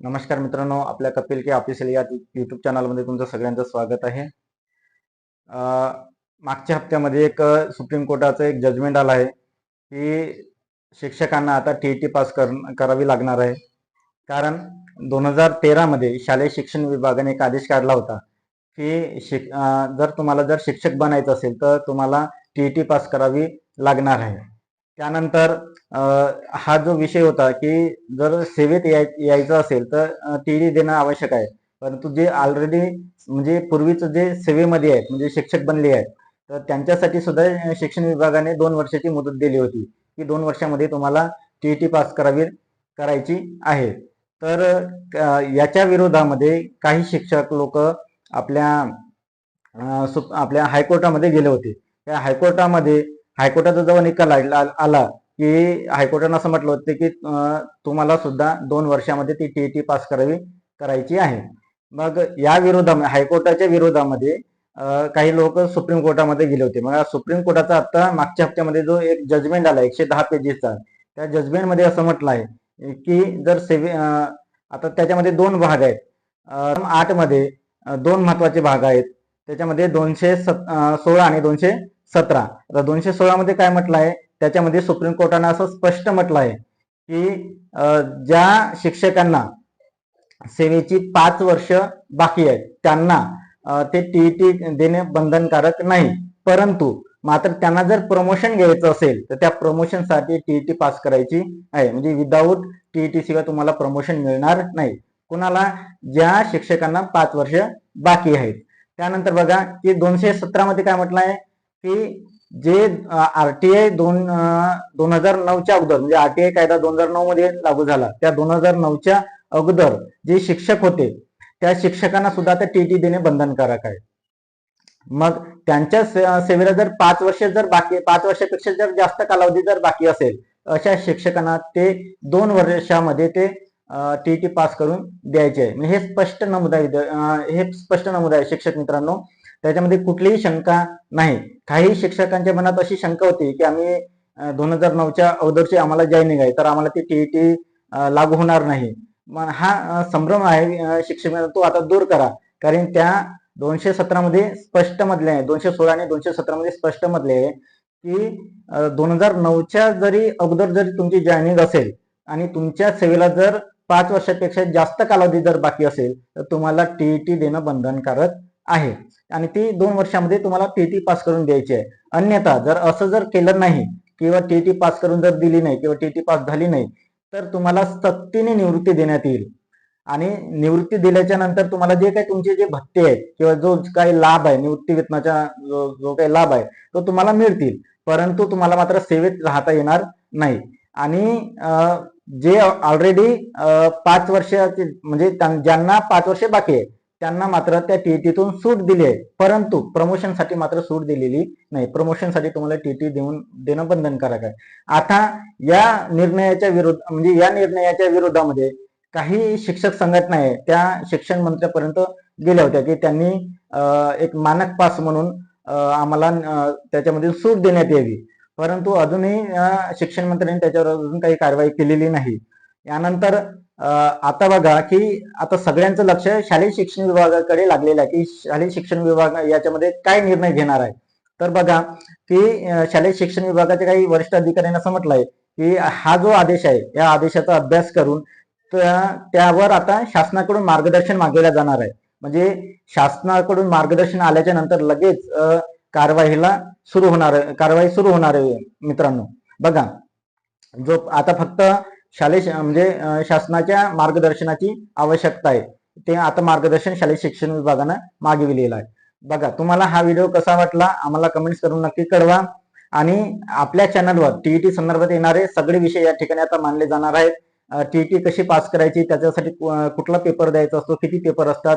नमस्कार मित्रांनो आपल्या कपिल के ऑफिशियल या युट्यूब चॅनलमध्ये तुमचं सगळ्यांचं स्वागत आहे. मागच्या हप्त्यामध्ये एक सुप्रीम कोर्टाचं एक जजमेंट आलं आहे की शिक्षकांना आता टी टी पास कर करावी लागणार आहे. कारण दोन हजार तेरामध्ये शालेय शिक्षण विभागाने एक आदेश काढला होता की शिक जर तुम्हाला जर शिक्षक बनायचं असेल तर तुम्हाला टी टी पास करावी लागणार आहे. त्यानंतर हा जो विषय होता की जर सेवेत याय यायचं असेल तर टी डी देणं आवश्यक आहे. परंतु जे ऑलरेडी म्हणजे पूर्वीचं जे सेवेमध्ये आहेत म्हणजे शिक्षक बनले आहेत तर त्यांच्यासाठी सुद्धा शिक्षण विभागाने दोन वर्षाची मुदत दिली होती की दोन वर्षामध्ये तुम्हाला टी टी पास करावी करायची आहे. तर याच्या विरोधामध्ये काही शिक्षक लोक आपल्या आपल्या हायकोर्टामध्ये गेले होते. त्या हायकोर्टामध्ये हायकोर्टाचा जेव्हा निकाल आला की हायकोर्टानं असं म्हटलं होतं की तुम्हाला सुद्धा दोन वर्षामध्ये ती टी टी पास करावी करायची आहे. मग या विरोधामध्ये हायकोर्टाच्या विरोधामध्ये काही लोक सुप्रीम कोर्टामध्ये गेले होते. मग सुप्रीम कोर्टाचा आता मागच्या हप्त्यामध्ये जो एक जजमेंट आला एकशे दहा पेजेसचा त्या जजमेंटमध्ये असं म्हटलं आहे की जर सेवे आता त्याच्यामध्ये दोन भाग आहेत. आठमध्ये दोन महत्त्वाचे भाग आहेत. त्याच्यामध्ये दोनशे सत सोळा आणि दोनशे सतरा. आता दोनशे सोळामध्ये काय म्हटलं आहे? त्याच्यामध्ये सुप्रीम कोर्टानं असं स्पष्ट म्हटलं आहे की ज्या शिक्षकांना सेवेची पाच वर्ष बाकी आहेत त्यांना ते टीईटी देणे बंधनकारक नाही. परंतु मात्र त्यांना जर प्रमोशन घ्यायचं असेल तर त्या प्रमोशनसाठी टीईटी पास करायची आहे. म्हणजे विदाऊट टीईटी शिवाय तुम्हाला प्रमोशन मिळणार नाही. कुणाला? ज्या शिक्षकांना पाच वर्ष बाकी आहेत. त्यानंतर बघा की दोनशे सतरामध्ये काय म्हटलं आहे की जे आरटीआय दोन दोन हजार नऊच्या अगोदर म्हणजे आरटीआय कायदा दोन हजार नऊ मध्ये लागू झाला त्या दोन हजार नऊच्या अगोदर जे शिक्षक होते त्या शिक्षकांना सुद्धा आता टीटी देणे बंधनकारक आहे मग त्यांच्या सेवेला जर पाच वर्ष जर बाकी पाच वर्षापेक्षा जर जास्त कालावधी जर बाकी असेल अशा शिक्षकांना ते दोन वर्षामध्ये ते टीटी पास करून द्यायचे आहे. म्हणजे हे स्पष्ट नमूद हे स्पष्ट नमूद आहे शिक्षक मित्रांनो त्याच्यामध्ये कुठलीही शंका नाही. काही शिक्षकांच्या मनात अशी शंका होती की आम्ही दोन हजार नऊच्या अगोदरची आम्हाला जॉईनिंग आहे तर आम्हाला ती टीईटी लागू होणार नाही. मग हा संभ्रम आहे शिक्षकांचा तो आता दूर करा. कारण त्या दोनशे सतरामध्ये स्पष्ट मधले आहे दोनशे सोळा आणि दोनशे सतरामध्ये स्पष्ट मधले आहे की दोन हजार नऊच्या जरी अगोदर जरी तुमची जॉईनिंग असेल आणि तुमच्या सेवेला जर पाच वर्षापेक्षा जास्त कालावधी जर बाकी असेल तर तुम्हाला टीईटी देणं बंधनकारक आहे. आणि ती दोन वर्षामध्ये तुम्हाला टीटी पास करून द्यायची आहे. अन्यथा जर असं जर केलं नाही किंवा टीटी पास करून जर दिली नाही किंवा टीटी पास झाली नाही तर तुम्हाला सक्तीने निवृत्ती देण्यात येईल. आणि निवृत्ती दिल्याच्या नंतर तुम्हाला जे काही तुमचे जे भत्ते आहेत किंवा जो काही लाभ आहे निवृत्ती वेतनाचा जो जो काही लाभ आहे तो तुम्हाला मिळतील. परंतु तुम्हाला मात्र सेवेत राहता येणार नाही. आणि जे ऑलरेडी पाच वर्षाचे म्हणजे ज्यांना पाच वर्षे बाकी आहे त्यांना मात्र त्या टीईटीतून सूट दिली आहे. परंतु प्रमोशनसाठी मात्र सूट दिलेली नाही. प्रमोशनसाठी तुम्हाला टीटी देऊन देणं बंधनकारक आहे. आता या निर्णयाच्या विरोध म्हणजे या निर्णयाच्या विरोधामध्ये काही शिक्षक संघटना आहे त्या शिक्षण मंत्र्यापर्यंत गेल्या होत्या की त्यांनी एक मानक पास म्हणून आम्हाला त्याच्यामधील त्याच्यामध्ये सूट देण्यात यावी. परंतु अजूनही शिक्षण मंत्र्यांनी त्याच्यावर अजून काही कारवाई केलेली नाही. यानंतर आता बघा की आता सगळ्यांचं लक्ष शालेय शिक्षण विभागाकडे लागलेलं आहे की शालेय शिक्षण विभाग याच्यामध्ये काय निर्णय घेणार आहे? तर बघा की शालेय शिक्षण विभागाच्या काही वरिष्ठ अधिकाऱ्यांना असं म्हटलंय की हा जो आदेश आहे या आदेशाचा अभ्यास करून त्यावर आता शासनाकडून मार्गदर्शन मागवल्या जाणार आहे. म्हणजे शासनाकडून मार्गदर्शन आल्याच्यानंतर लगेच कारवाईला सुरू होणार कारवाई सुरू होणार आहे मित्रांनो. बघा जो आता फक्त शालेय म्हणजे शासनाच्या मार्गदर्शनाची आवश्यकता आहे. ते आता मार्गदर्शन शालेय शिक्षण विभागानं मागविलेलं आहे. बघा तुम्हाला हा व्हिडिओ कसा वाटला आम्हाला कमेंट्स करून नक्की कळवा. आणि आपल्या चॅनलवर टीईटी संदर्भात येणारे सगळे विषय या ठिकाणी आता मानले जाणार आहेत. टीईटी कशी पास करायची त्याच्यासाठी कुठला पेपर द्यायचा असतो किती पेपर असतात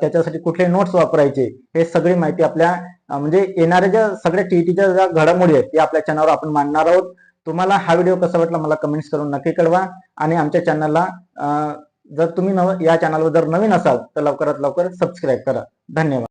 त्याच्यासाठी कुठले नोट्स वापरायचे हे सगळी माहिती आपल्या म्हणजे येणाऱ्या ज्या सगळ्या टीईटीच्या ज्या घडामोडी आहेत ते आपल्या चॅनलवर आपण मांडणार आहोत. तुम्हाला हा व्हिडिओ कसा वाटला मला कमेंट्स करून नक्की कळवा. आणि आमच्या चॅनलला जर तुम्ही नव या चॅनलवर जर नवीन असाल तर लवकरात लवकर सबस्क्राईब करा. धन्यवाद.